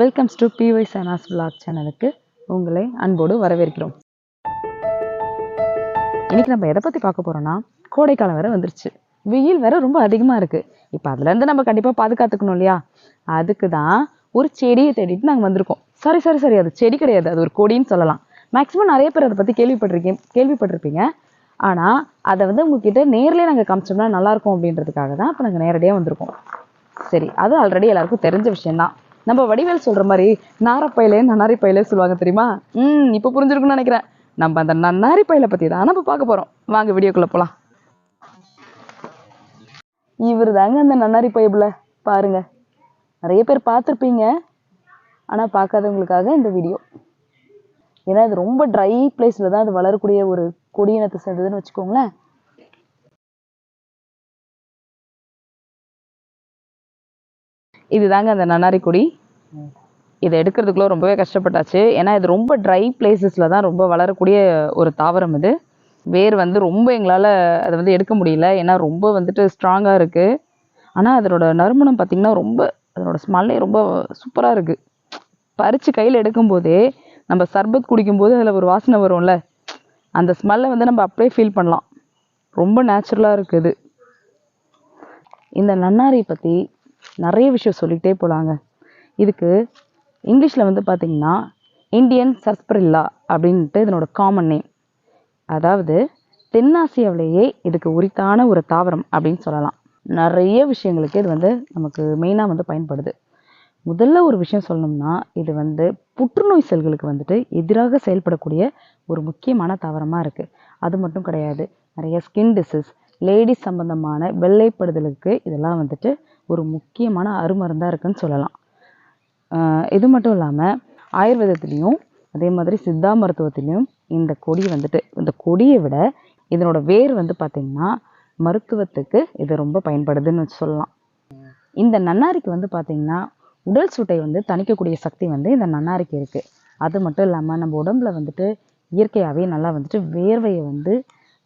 Welcomes to by Sanas vlog சேனலுக்கு உங்களை அன்போடு வரவேற்கிறோம். இன்னைக்கு நம்ம எதை பற்றி பார்க்க போகிறோம்னா கோடைக்காலம் வேற வந்துருச்சு. வெயில் வேற ரொம்ப அதிகமாக இருக்குது இப்போ அதுலேருந்து நம்ம கண்டிப்பாக பாதுகாத்துக்கணும் இல்லையா? அதுக்கு தான் ஒரு செடியை தேடிட்டு நாங்கள் வந்திருக்கோம். சாரி சாரி சாரி அது செடி கிடையாது. அது ஒரு கொடின்னு சொல்லலாம். மேக்ஸிமம் நிறைய பேர் அதை பற்றி கேள்விப்பட்டிருக்கீங்க கேள்விப்பட்டிருப்பீங்க. ஆனால் அதை வந்து உங்ககிட்ட நேரிலே நாங்கள் காமிச்சோம்னா நல்லாயிருக்கும் அப்படின்றதுக்காக தான் இப்போ நாங்கள் நேரடியாக வந்திருக்கோம். சரி அது ஆல்ரெடி எல்லாருக்கும் தெரிஞ்ச விஷயம்தான். நம்ம வடிவேல் சொல்கிற மாதிரி நாரப்பயிலே நன்னாரி பயிலே சொல்லுவாங்க தெரியுமா? ம் இப்போ புரிஞ்சிருக்குன்னு நினைக்கிறேன். நம்ம அந்த நன்னாரி பயிலை பற்றி தான் நம்ம பார்க்க போகிறோம் வாங்க வீடியோக்குள்ளே போகலாம் இவர் தாங்க அந்த நன்னாரி பைபிள பாருங்க. நிறைய பேர் பார்த்துருப்பீங்க. ஆனால் பார்க்காதவங்களுக்காக இந்த வீடியோ. ஏன்னா இது ரொம்ப ட்ரை பிளேஸில் தான் அது வளரக்கூடிய ஒரு கொடியினத்தை சேர்ந்ததுன்னு வச்சுக்கோங்களேன். இதுதாங்க அந்த நன்னாரி கொடி. இதை எடுக்கிறதுக்குள்ள ரொம்பவே கஷ்டப்பட்டாச்சு. ஏன்னா இது ரொம்ப ட்ரை பிளேசஸில் தான் ரொம்ப வளரக்கூடிய ஒரு தாவரம் இது. வேர் வந்து ரொம்ப எங்களால் அதை வந்து எடுக்க முடியல. ஏன்னா ரொம்ப வந்துட்டு ஸ்ட்ராங்காக இருக்குது ஆனால் அதனோட நறுமணம் பார்த்திங்கன்னா ரொம்ப அதனோட ஸ்மெல்லே ரொம்ப சூப்பராக இருக்குது பறித்து கையில் எடுக்கும்போதே நம்ம சர்பத் குடிக்கும்போது அதில் ஒரு வாசனை வரும்ல. அந்த ஸ்மெல்லை வந்து நம்ம அப்படியே ஃபீல் பண்ணலாம். ரொம்ப நேச்சுரலாக இருக்குது இந்த நன்னாரி பற்றி நிறைய விஷயம் சொல்லிகிட்டே போகலாங்க இதுக்கு இங்கிலீஷில் வந்து பார்த்தீங்கன்னா இந்தியன் சர்ஸ்பரில்லா அப்படின்ட்டு இதனோட காமன் நேம் அதாவது தென்னாசியாவிலேயே இதுக்கு உரித்தான ஒரு தாவரம் அப்படின்னு சொல்லலாம். நிறைய விஷயங்களுக்கு இது வந்து நமக்கு மெயினாக வந்து பயன்படுது. முதல்ல ஒரு விஷயம் சொல்லணும்னா இது வந்து புற்றுநோய் செல்களுக்கு வந்துட்டு எதிராக செயல்படக்கூடிய ஒரு முக்கியமான தாவரமாக இருக்குது அது மட்டும் கிடையாது. நிறைய ஸ்கின் டிசீஸ் லேடிஸ் சம்பந்தமான வெள்ளைப்படுதலுக்கு இதெல்லாம் வந்துட்டு ஒரு முக்கியமான அருமருந்தாக இருக்குன்னு சொல்லலாம். இது மட்டும் இல்லாமல் ஆயுர்வேதத்துலேயும் அதே மாதிரி சித்தா மருத்துவத்திலையும் இந்த கொடி வந்துட்டு இந்த கொடியை விட இதனோட வேர் வந்து பார்த்திங்கன்னா மருத்துவத்துக்கு இது ரொம்ப பயன்படுதுன்னு சொல்லலாம். இந்த நன்னாரிக்கு வந்து பார்த்திங்கன்னா உடல் சூட்டை வந்து தணிக்கக்கூடிய சக்தி வந்து இந்த நன்னாரிக்கு இருக்குது அது மட்டும் இல்லாமல் நம்ம உடம்புல வந்துட்டு இயற்கையாகவே நல்லா வந்துட்டு வேர்வையை வந்து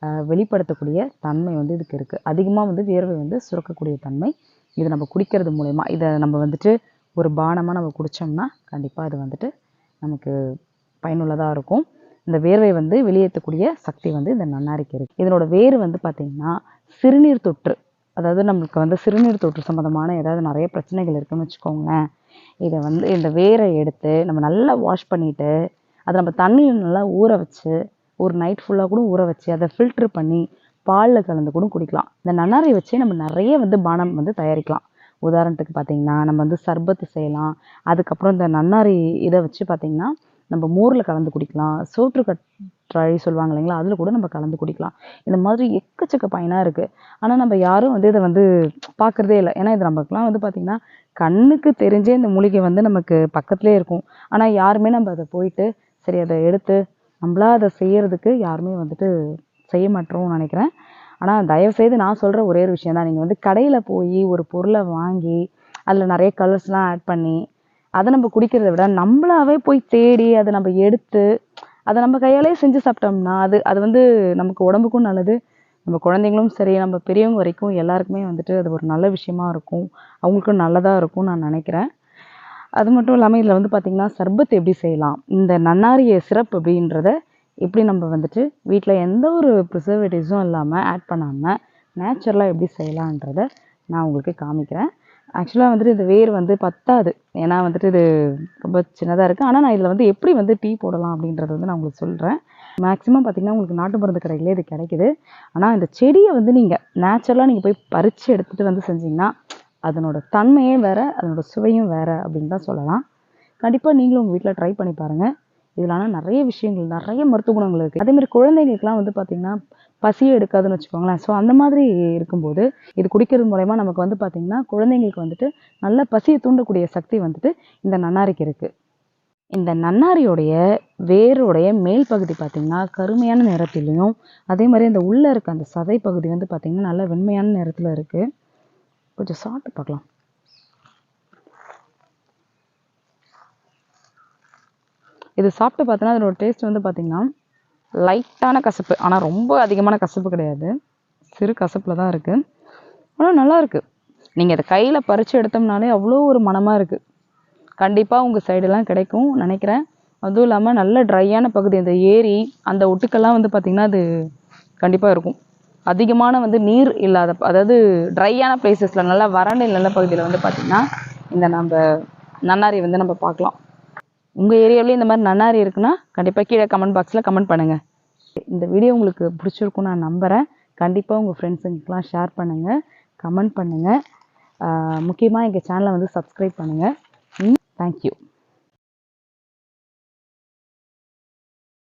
வெளிப்படுத்தக்கூடிய தன்மை வந்து இதுக்கு இருக்குது அதிகமாக வந்து வேர்வை வந்து சுரக்கக்கூடிய தன்மை இது நம்ம குடிக்கிறது மூலயமா இதை நம்ம வந்துட்டு ஒரு பானமாக நம்ம குடித்தோம்னா கண்டிப்பாக இது வந்துட்டு நமக்கு பயனுள்ளதாக இருக்கும். இந்த வேர்வை வந்து வெளியேற்றக்கூடிய சக்தி வந்து இந்த நன்னாரிக்கு இருக்குது இதனோட வேர் வந்து பார்த்திங்கன்னா சிறுநீர் தொற்று அதாவது நம்மளுக்கு வந்து சிறுநீர் தொற்று சம்மந்தமான ஏதாவது நிறைய பிரச்சனைகள் இருக்குன்னு வச்சுக்கோங்களேன். இதை வந்து இந்த வேரை எடுத்து நம்ம நல்லா வாஷ் பண்ணிவிட்டு அதை நம்ம தண்ணியில் நல்லா ஊற வச்சு ஒரு நைட் ஃபுல்லாக கூட ஊற வச்சு அதை ஃபில்ட்ரு பண்ணி பாலில் கலந்து கூட குடிக்கலாம். இந்த நன்னாரை வச்சே நம்ம நிறைய வந்து பானம் வந்து தயாரிக்கலாம். உதாரணத்துக்கு பார்த்தீங்கன்னா நம்ம வந்து சர்பத்து செய்யலாம். அதுக்கப்புறம் இந்த நன்னாரி இதை வச்சு பார்த்தீங்கன்னா நம்ம மோரில் கலந்து குடிக்கலாம். சோற்று கற்றாழை சொல்லுவாங்க இல்லைங்களா அதில் கூட நம்ம கலந்து குடிக்கலாம். இந்த மாதிரி எக்கச்சக்க பயனாக இருக்குது ஆனால் நம்ம யாரும் வந்து இதை வந்து பார்க்குறதே இல்லை. ஏன்னா இது நமக்குலாம் வந்து பார்த்திங்கன்னா கண்ணுக்கு தெரிஞ்சே இந்த மூலிகை வந்து நமக்கு பக்கத்துலேயே இருக்கும். ஆனால் யாருமே நம்ம அதை போயிட்டு சரி அதை எடுத்து நம்மளா அதை செய்கிறதுக்கு யாருமே வந்துட்டு செய்ய மாட்டோம்னு நினைக்கிறேன். ஆனால் தயவுசெய்து நான் சொல்கிற ஒரே ஒரு விஷயம் தான். நீங்கள் வந்து கடையில் போய் ஒரு பொருளை வாங்கி அதில் நிறைய கலர்ஸ்லாம் ஆட் பண்ணி அதை நம்ம குடிக்கிறத விட நம்மளாவே போய் தேடி அதை நம்ம எடுத்து அதை நம்ம கையாலே செஞ்சு சாப்பிட்டோம்னா அது அது வந்து நமக்கு உடம்புக்கும் நல்லது. நம்ம குழந்தைங்களும் சரி நம்ம பெரியவங்க வரைக்கும் எல்லாருக்குமே வந்துட்டு அது ஒரு நல்ல விஷயமா இருக்கும். அவங்களுக்கும் நல்லதாக இருக்கும்னு நான் நினைக்கிறேன். அது மட்டும் இல்லாமல் இதில் வந்து பார்த்திங்கன்னா சர்பத் எப்படி செய்யலாம்? இந்த நன்னாரிய சிரப் அப்படின்றத எப்படி நம்ம வந்துட்டு வீட்டில் எந்த ஒரு ப்ரிசர்வேட்டிவ்ஸும் இல்லாமல் ஆட் பண்ணாமல் நேச்சுரலாக எப்படி செய்யலான்றத நான் உங்களுக்கு காமிக்கிறேன். ஆக்சுவலாக வந்துட்டு இந்த வேர் வந்து பத்தாது. ஏன்னா வந்துட்டு இது ரொம்ப சின்னதாக இருக்குது ஆனால் நான் இதில் வந்து எப்படி வந்து டீ போடலாம் அப்படின்றத வந்து நான் உங்களுக்கு சொல்கிறேன் மேக்ஸிமம் பார்த்திங்கன்னா உங்களுக்கு நாட்டு மருந்து கடையிலே இது கிடைக்குது. ஆனால் இந்த செடியை வந்து நீங்கள் நேச்சுரலாக நீங்கள் போய் பறித்து எடுத்துகிட்டு வந்து செஞ்சிங்கன்னா அதனோட தன்மையே வேறு அதனோட சுவையும் வேறு அப்படின்னு தான் சொல்லலாம். கண்டிப்பாக நீங்களும் உங்கள் வீட்டில் ட்ரை பண்ணி பாருங்கள் இதில் ஆனால் நிறைய விஷயங்கள் நிறைய மருத்துவ குணங்கள் இருக்குது அதேமாதிரி குழந்தைங்களுக்குலாம் வந்து பார்த்திங்கன்னா பசியே எடுக்காதுன்னு வச்சுக்கோங்களேன். ஸோ அந்த மாதிரி இருக்கும்போது இது குடிக்கிறது மூலயமா நமக்கு வந்து பார்த்திங்கன்னா குழந்தைங்களுக்கு வந்துட்டு நல்ல பசியை தூண்டக்கூடிய சக்தி வந்துட்டு இந்த நன்னாரிக்கு இருக்குது இந்த நன்னாரியோடைய வேருடைய மேல் பகுதி பார்த்திங்கன்னா கருமையான நிறத்திலையும் அதே மாதிரி அந்த உள்ளே இருக்க அந்த சதை பகுதி வந்து பார்த்திங்கன்னா நல்ல வெண்மையான நிறத்தில் இருக்குது கொஞ்சம் சாப்பிட்டு பார்க்கலாம். இது சாப்பிட்டு பார்த்தோன்னா அதோட டேஸ்ட் வந்து பார்த்திங்கன்னா லைட்டான கசப்பு. ஆனால் ரொம்ப அதிகமான கசப்பு கிடையாது. சிறு கசப்பில் தான் இருக்குது ஆனால் நல்லா இருக்குது நீங்கள் அதை கையில் பறித்து எடுத்தோம்னாலே அவ்வளோ ஒரு மணமாக இருக்குது கண்டிப்பாக உங்கள் சைடெல்லாம் கிடைக்கும் நினைக்கிறேன். அதுவும் இல்லாமல் நல்ல ட்ரையான பகுதி அந்த ஏரி அந்த ஒட்டுக்கெல்லாம் வந்து பார்த்திங்கன்னா அது கண்டிப்பாக இருக்கும். அதிகமான வந்து நீர் இல்லாத அதாவது ட்ரையான பிளேசஸில் நல்லா வறண்ட நல்ல பகுதியில் வந்து பார்த்திங்கன்னா இந்த நம்ம நன்னாரி வந்து நம்ம பார்க்கலாம். உங்கள் ஏரியாவிலேயும் இந்த மாதிரி நன்னாரி இருக்குன்னா கண்டிப்பாக கீழே கமெண்ட் பாக்ஸில் கமெண்ட் பண்ணுங்கள் இந்த வீடியோ உங்களுக்கு பிடிச்சிருக்கும் நான் நம்புகிறேன் கண்டிப்பாக உங்கள் ஃப்ரெண்ட்ஸுங்களுக்கெலாம் ஷேர் பண்ணுங்கள் கமெண்ட் பண்ணுங்கள் முக்கியமாக எங்கள் சேனலை வந்து சப்ஸ்கிரைப் பண்ணுங்கள் தேங்க்யூ